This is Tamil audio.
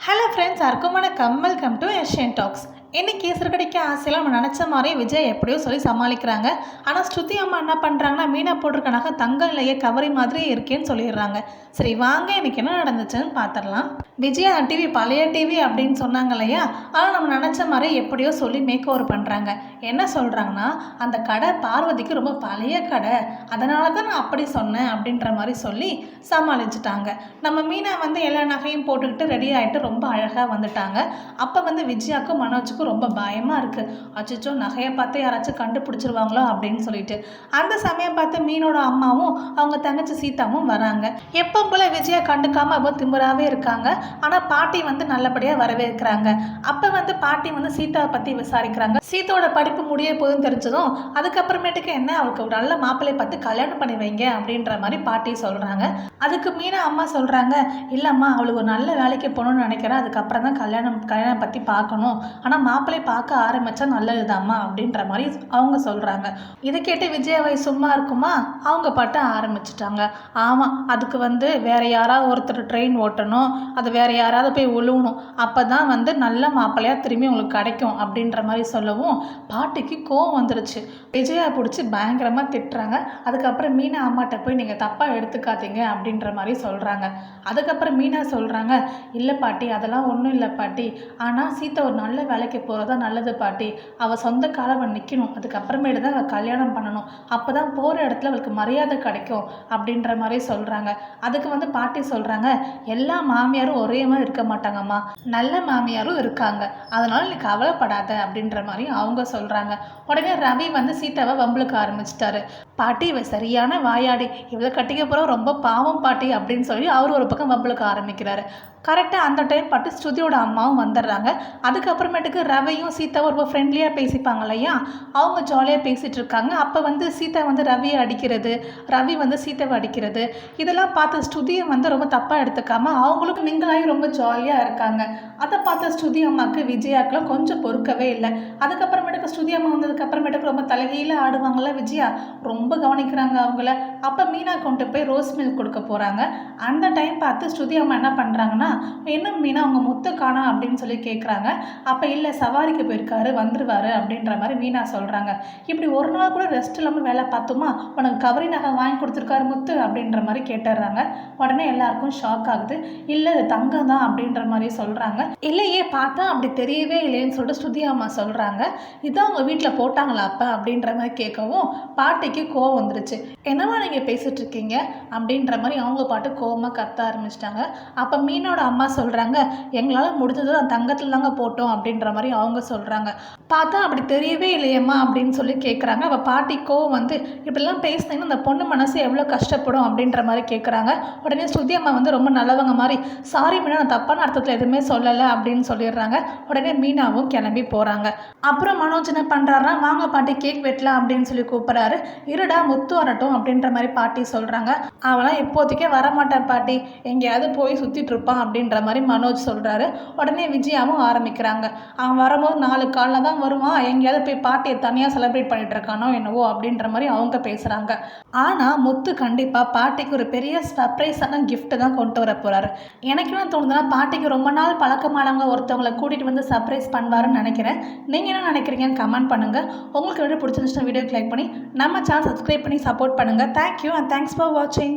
ஹலோ ஃப்ரெண்ட்ஸ் அர்க்குமான கம்மல் கம் டு ஏஷியன் டாக்ஸ் இன்னைக்கு சிறுகடிக்க ஆசையில் நம்ம நினச்ச மாதிரி விஜய் எப்படியோ சொல்லி சமாளிக்கிறாங்க. ஆனால் ஸ்ருதி அம்மா என்ன பண்ணுறாங்கன்னா மீனா போட்டிருக்க நகை தங்கம் இல்லையே கவரி மாதிரி இருக்கேன்னு சொல்லிடுறாங்க. சரி வாங்க எனக்கு என்ன நடந்துச்சுன்னு பார்த்துடலாம் விஜயா டிவி பழைய டிவி அப்படின்னு சொன்னாங்க இல்லையா? ஆனால் நம்ம நினச்ச மாதிரி எப்படியோ சொல்லி மேக் ஓவர் பண்ணுறாங்க என்ன சொல்கிறாங்கன்னா அந்த கடை பார்வதிக்கு ரொம்ப பழைய கடை. அதனால தான் நான் அப்படி சொன்னேன் அப்படின்ற மாதிரி சொல்லி சமாளிச்சிட்டாங்க. நம்ம மீனா வந்து எல்லா நகையும் போட்டுக்கிட்டு ரெடி ஆகிட்டு ரொம்ப அழகாக வந்துட்டாங்க. அப்போ வந்து விஜயாக்கும் மனோஜுக்கும் ரொம்ப பயமாக இருக்குது அச்சோ நகையை பார்த்து யாராச்சும் கண்டுபிடிச்சிருவாங்களோ அப்படின்னு சொல்லிட்டு. அந்த சமயம் பார்த்து மீனோட அம்மாவும் அவங்க தங்கச்சி சீதாவும் வராங்க. எப்போ போல் விஜயா கண்டுக்காமல் ரொம்ப திமுறாகவே இருக்காங்க. ஆனால் பாட்டி வந்து நல்லபடியாக வரவேற்கிறாங்க அப்போ வந்து பாட்டி வந்து சீதாவை பற்றி விசாரிக்கிறாங்க. சீதாவோட படிப்பு முடிய போதுன்னு தெரிஞ்சதும் அதுக்கப்புறமேட்டுக்கு என்ன அவளுக்கு ஒரு நல்ல மாப்பிள்ளை பார்த்து கல்யாணம் பண்ணி வைங்க அப்படின்ற மாதிரி பாட்டி சொல்கிறாங்க அதுக்கு மீனா அம்மா சொல்கிறாங்க இல்லைம்மா அவளுக்கு ஒரு நல்ல வேலைக்கு போகணும்னு நினைக்கிறேன். அதுக்கப்புறம் தான் கல்யாணம் கல்யாணம் பற்றி பார்க்கணும். ஆனால் மாப்பிள்ளை பார்க்க ஆரம்பித்தா நல்லதுதாம்மா அப்படின்ற மாதிரி அவங்க சொல்கிறாங்க இதை கேட்டு விஜயாவை சும்மா இருக்குமா? அவங்க பாட்டு ஆரம்பிச்சிட்டாங்க. ஆமாம் அதுக்கு வந்து வேற யாராவது ஒருத்தர் ட்ரெயின் ஓட்டணும் அது வேற யாராவது போய் உழுவணும். அப்போ தான் வந்து நல்ல மாப்பிள்ளையாக திரும்பி உங்களுக்கு கிடைக்கும் அப்படின்ற மாதிரி சொல்லவும் பாட்டிக்கு கோவம் வந்துருச்சு. விஜயா பிடிச்சி பயங்கரமாக திட்டுறாங்க. அதுக்கப்புறம் மீனா அம்மாட்ட போய் நீங்கள் தப்பாக எடுத்துக்காதீங்க அப்படின்ற மாதிரி சொல்கிறாங்க அதுக்கப்புறம் மீனா சொல்கிறாங்க இல்லை பாட்டி அதெல்லாம் ஒன்றும் இல்லை பாட்டி. ஆனால் சீத்தை ஒரு நல்ல வேலைக்கு போகிறதா நல்லது பாட்டி. அவள் சொந்த காலம் நிற்கணும் அதுக்கப்புறமேட்டு தான் அவள் கல்யாணம் பண்ணணும். அப்போ தான் போகிற இடத்துல அவளுக்கு மரியாதை கிடைக்கும் அப்படின்ற மாதிரி சொல்கிறாங்க அதுக்கு வந்து பாட்டி சொல்கிறாங்க எல்லா மாமியாரும் ஒரே மாதிரி இருக்க மாட்டாங்கம்மா. நல்ல மாமியாரும் இருக்காங்க. அதனால் நீ கவலைப்படாத அப்படின்ற மாதிரியும் அவங்க சொல்கிறாங்க உடனே ரவி வந்து சீதாவை வம்பளுக்க ஆரம்பிச்சிட்டாரு. பாட்டி இவ சரியான வாயாடி. இவளை கட்டிக்க போகிற ரொம்ப பாவம் பாட்டி அப்படின்னு சொல்லி அவர் ஒரு பக்கம் வம்பளுக்க ஆரம்பிக்கிறாரு. கரெக்டாக அந்த டைம் பாட்டு ஸ்ருதியோட அம்மாவும் வந்துடுறாங்க. அதுக்கப்புறமேட்டுக்கு ரவியும் சீதா ரொம்ப ஃப்ரெண்ட்லியாக பேசிப்பாங்க இல்லையா அவங்க ஜாலியாக பேசிகிட்டு இருக்காங்க அப்போ வந்து சீதா வந்து ரவியை அடிக்கிறது ரவி வந்து சீதாவை அடிக்கிறது. இதெல்லாம் பார்த்த ஸ்ருதியை வந்து ரொம்ப தப்பாக எடுத்துக்காமல் அவங்களுக்கும் மிங்களாகி ரொம்ப ஜாலியாக இருக்காங்க. அதை பார்த்த ஸ்ருதி அம்மாவுக்கு விஜயாக்கெலாம் கொஞ்சம் பொறுக்கவே இல்லை. அதுக்கப்புறமேட்டுக்கு ஸ்ருதி அம்மா வந்ததுக்கப்புறமேட்டுக்கு ரொம்ப தலைகீழ ஆடுவாங்கள விஜயா? ரொம்ப கவனிக்கிறாங்க அவங்கள. அப்போ மீனா கொண்டு போய் ரோஸ் மில்க் கொடுக்க போகிறாங்க அந்த டைம் பார்த்து ஸ்ருதி அம்மா என்ன பண்ணுறாங்கன்னா என்ன மீனா அவங்க முத்து காணா? அப்படின்னு சொல்லி கேட்குறாங்க அப்போ இல்லை சவாரிக்கு போயிருக்காரு வந்துருவாரு அப்படின்ற மாதிரி மீனா சொல்கிறாங்க இப்படி ஒரு நாள் கூட ரெஸ்ட் இல்லாமல் வேலை பார்த்தோமா? உனக்கு கவரி நகை வாங்கி கொடுத்துருக்காரு முத்து அப்படின்ற மாதிரி கேட்டுடுறாங்க உடனே எல்லாருக்கும் ஷாக் ஆகுது. இல்லை இது தங்கம் தான் அப்படின்ற மாதிரி சொல்கிறாங்க இல்லையே பார்த்தா அப்படி தெரியவே இல்லைன்னு சொல்லிட்டு ஸ்ருதி அம்மா சொல்கிறாங்க இதான் அவங்க வீட்டில் போட்டாங்களா அப்போ? அப்படின்ற மாதிரி கேட்கவும் பாட்டிக்கு கோவம் வந்துருச்சு. என்னவா நீங்கள் பேசிகிட்டு இருக்கீங்க? அப்படின்ற மாதிரி அவங்க பாட்டு கோவமாக கத்த ஆரம்பிச்சிட்டாங்க. அப்போ மீனோட அம்மா சொல்கிறாங்க எங்களால் முடிஞ்சது தங்கத்தில் தாங்க போட்டோம் அப்படின்ற மாதிரி அவங்க சொல்கிறாங்க பார்த்தா அப்படி தெரியவே இல்லையம்மா அப்படின்னு சொல்லி கேட்குறாங்க அவள் பாட்டி வந்து இப்படிலாம் பேசினீங்கன்னா அந்த பொண்ணு மனசு எவ்வளோ கஷ்டப்படும்? அப்படின்ற மாதிரி கேட்குறாங்க உடனே ஸ்ருதி அம்மா வந்து ரொம்ப நல்லவங்க மாதிரி சாரி மீனா நான் தப்பான அர்த்தத்தில் எதுவுமே சொல்லலை அப்படின்னு சொல்லிடுறாங்க. உடனே மீனாவும் கிளம்பி போகிறாங்க அப்புறம் மனோஜ் என்ன பண்ணுறாருனா வாங்க பாட்டி கேக் வெட்டலாம் அப்படின்னு சொல்லி கூப்பிட்றாரு. இருடா முத்து வரட்டும் அப்படின்ற மாதிரி பாட்டி சொல்கிறாங்க அவெல்லாம் இப்போதைக்கே வரமாட்டான் பாட்டி. எங்கேயாவது போய் சுற்றிட்டு இருப்பான் அப்படின்ற மாதிரி மனோஜ் சொல்கிறாரு உடனே விஜயாவும் ஆரம்பிக்கிறாங்க. அவன் வரும்போது நாலு காலில் தான் வருவான். எங்கேயாவது போய் பாட்டியை தனியாக செலிப்ரேட் பண்ணிட்டு இருக்கானோ என்னவோ அப்படின்ற மாதிரி அவங்க பேசுகிறாங்க ஆனால் முத்து கண்டிப்பாக பாட்டிக்கு ஒரு பெரிய சர்ப்ரைஸான கிஃப்ட்டு தான் கொண்டு வர போகிறாரு எனக்கு என்ன தோணுதுன்னா பாட்டிக்கு ரொம்ப நாள் பழக்கமானவங்க ஒருத்தவங்களை கூட்டிகிட்டு வந்து சர்ப்ரைஸ் பண்ணுவாருன்னு நினைக்கிறேன். நீங்கள் என்ன நினைக்கிறீங்கன்னு கமெண்ட் பண்ணுங்கள் உங்களுக்கு வீடியோ பிடிச்சிருந்துச்சுன்னா வீடியோ கிளிக் பண்ணி நம்ம சேனல் சப்ஸ்கிரைப் பண்ணி சப்போர்ட் பண்ணுங்கள் thank you and thanks for வாட்சிங்